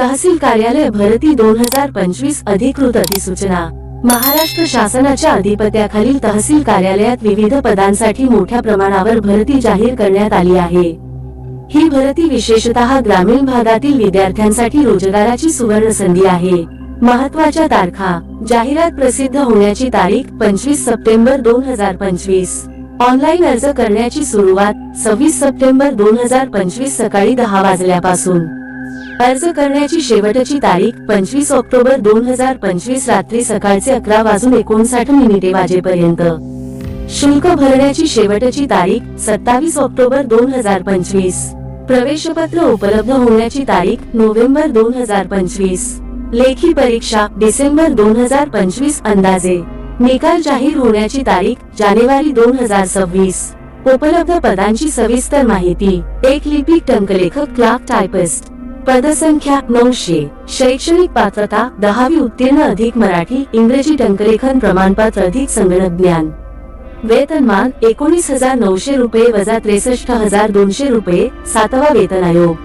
तहसील कार्यालय भरती दोन हजार पंचवीस अधिकृत अधिसूचना. महाराष्ट्र शासनाच्या अधिपत्याखालील तहसील कार्यालयात विविध पदांसाठी मोठ्या प्रमाणावर भरती जाहीर करण्यात आली आहे. ही भरती विशेषतः ग्रामीण भागातील विद्यार्थ्यांसाठी रोजगाराची सुवर्ण संधी आहे. महत्त्वाच्या तारखा. जाहिरात प्रसिद्ध होण्याची तारीख पंचवीस सप्टेंबर दोन हजार पंचवीस. ऑनलाईन अर्ज करण्याची सुरुवात सव्वीस सप्टेंबर दोन हजार पंचवीस सकाळी दहा वाजल्यापासून. अर्ज करण्याची शेवटची तारीख पंचवीस ऑक्टोबर दोन हजार पंचवीस रात्री सकाळचे अकरा वाजून एकोणसाठ मिनिटे वाजेपर्यंत. शुल्क भरण्याची शेवटची तारीख सत्तावीस ऑक्टोबर दोन हजार पंचवीस. प्रवेशपत्र उपलब्ध होण्याची तारीख नोव्हेंबर दोन हजार पंचवीस. लेखी परीक्षा डिसेंबर दोन हजार पंचवीस अंदाजे. निकाल जाहीर होण्याची तारीख जानेवारी दोन हजार सव्वीस. उपलब्ध पदांची सविस्तर माहिती. एक लिपिक टंकलेखक क्लार्क टायपिस्ट. पदसंख्या नऊशे. शैक्षणिक पात्रता दहावी उत्तीर्ण अधिक मराठी इंग्रजी टंकलेखन प्रमाणपत्र अधिक संगणक ज्ञान वेतनमान एकोणीस हजार नऊशे रुपये वजा त्रेसष्ट हजार दोनशे रुपये सातवा वेतन आयोग.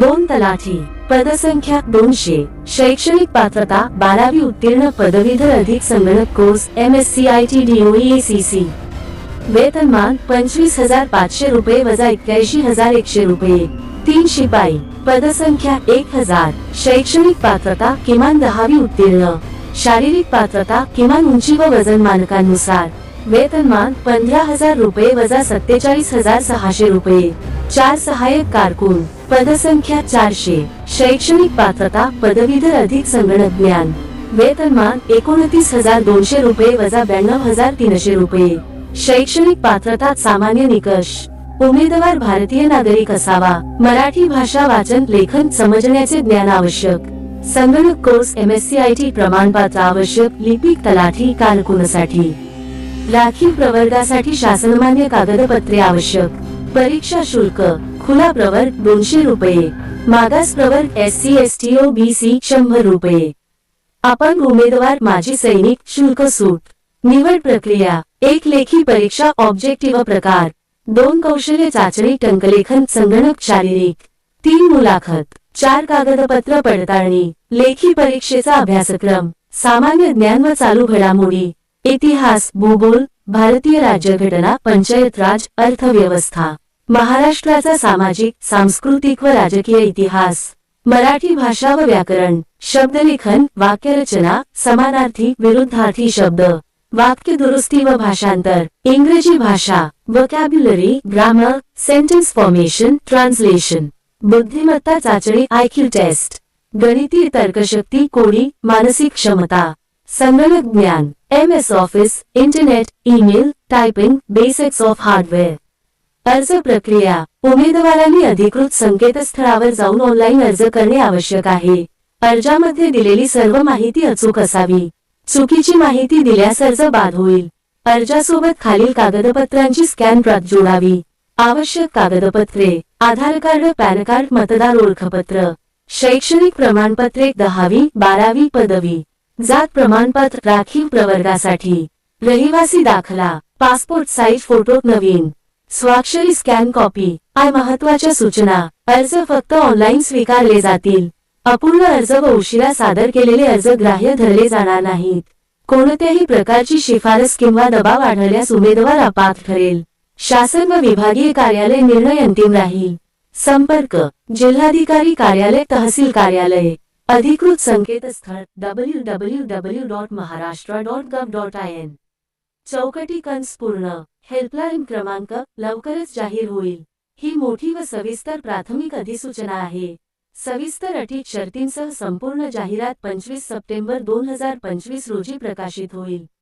दोन तलाठी पदसंख्या दोनशे. शैक्षणिक पात्रता बारावी उत्तीर्ण पदवीधर अधिक संगणक course M S C I T D C C. वेतनमान पंचवीस हजार पाचशे रुपये वजा एक्क्याऐंशी हजार एकशे रुपये. तीन शिपाई पदसंख्या एक हजार. शैक्षणिक पात्रता किमान दहावी उत्तीर्ण. शारीरिक पात्रता किमान उंची व वजन मानकांनुसार. वेतनमान पंधरा हजार रुपये वजा सत्तेचाळीस हजार सहाशे रुपये. चार सहाय्यक कारकून. पदसंख्या चारशे. शैक्षणिक पात्रता पदवीधर अधिक संगणक ज्ञान वेतनमान एकोणतीस हजार दोनशे रुपये वजा ब्याण्णव हजार तीनशे रुपये. शैक्षणिक पात्रता सामान्य निकष. उमेदवार भारतीय नागरिक असावा. मराठी भाषा वाचन लेखन समजण्याचे ज्ञान आवश्यक. संगणक course M S C I T प्रमाणपत्र आवश्यक. लिपिक तलाठी कारकुनासाठी राखीव प्रवर्गासाठी शासनमान्य कागदपत्रे आवश्यक. परीक्षा शुल्क खुला प्रवर्ग दोनशे रुपये. मागास प्रवर्ग S C S T O B C शंभर रुपये. आपण उमेदवार माजी सैनिक शुल्क सूट. निवड प्रक्रिया एक लेखी परीक्षा ऑब्जेक्टिव्ह प्रकार. दोन कौशल्य चाचणी टंकलेखन संगणक शारीरिक तीन मुलाखत चार कागदपत्र पडताळणी लेखी परीक्षेचा अभ्यासक्रम सामान्य ज्ञान व चालू घडामोडी इतिहास भूगोल भारतीय राज्यघटना पंचायत राज अर्थव्यवस्था महाराष्ट्राचा सामाजिक सांस्कृतिक व राजकीय इतिहास मराठी भाषा व व्याकरण शब्दलेखन वाक्यरचना समानार्थी विरुद्धार्थी शब्द वाक्य दुरुस्ती व भाषांतर इंग्रजी भाषा vocabulary grammar sentence formation translation बुद्धिमत्ता चाचणी आयक्यू टेस्ट गणितीय तर्कशक्ती कोडी मानसिक क्षमता. संगणक ज्ञान M S office internet email typing basics of hardware अर्ज प्रक्रिया उमेदवारांनी अधिकृत संकेतस्थळावर जाऊन ऑनलाईन अर्ज करणे आवश्यक आहे. अर्जामध्ये दिलेली सर्व माहिती अचूक असावी. चुकीची माहिती दिल्यास अर्ज बाद होईल. अर्जासोबत खालील कागदपत्रांची स्कॅन प्रत जोडावी. आवश्यक कागदपत्रे आधार कार्ड पॅन कार्ड मतदार ओळखपत्र शैक्षणिक प्रमाणपत्रे दहावी बारावी पदवी. जात प्रमाणपत्र राखीव प्रवर्गासाठी. रहिवासी दाखला. पासपोर्ट साईज फोटो नवीन. स्वाक्षरी स्कॅन कॉपी. आय महत्त्वाच्या सूचना. अर्ज फक्त ऑनलाईन स्वीकारले जातील. अपूर्ण अर्ज व उशिरा सादर केलेले अर्ज ग्राह्य धरले जाणार नाहीत. कोणत्याही प्रकारची शिफारस किंवा दबाव आढळल्यास उमेदवार अपात्र ठरेल. शासन व विभागीय कार्यालय निर्णय अंतिम राहील. संपर्क जिल्हाधिकारी कार्यालय तहसील कार्यालय. अधिकृत संकेतस्थळ W W W dot Maharashtra dot gov dot I N चौकटी कंस पूर्ण. हेल्पलाईन क्रमांक लवकरच जाहीर होईल. ही मोठी व सविस्तर प्राथमिक अधिसूचना आहे. सविस्तर अटी शर्तींसह संपूर्ण जाहिरात पंचवीस सप्टेंबर दोन हजार पंचवीस रोजी प्रकाशित होईल.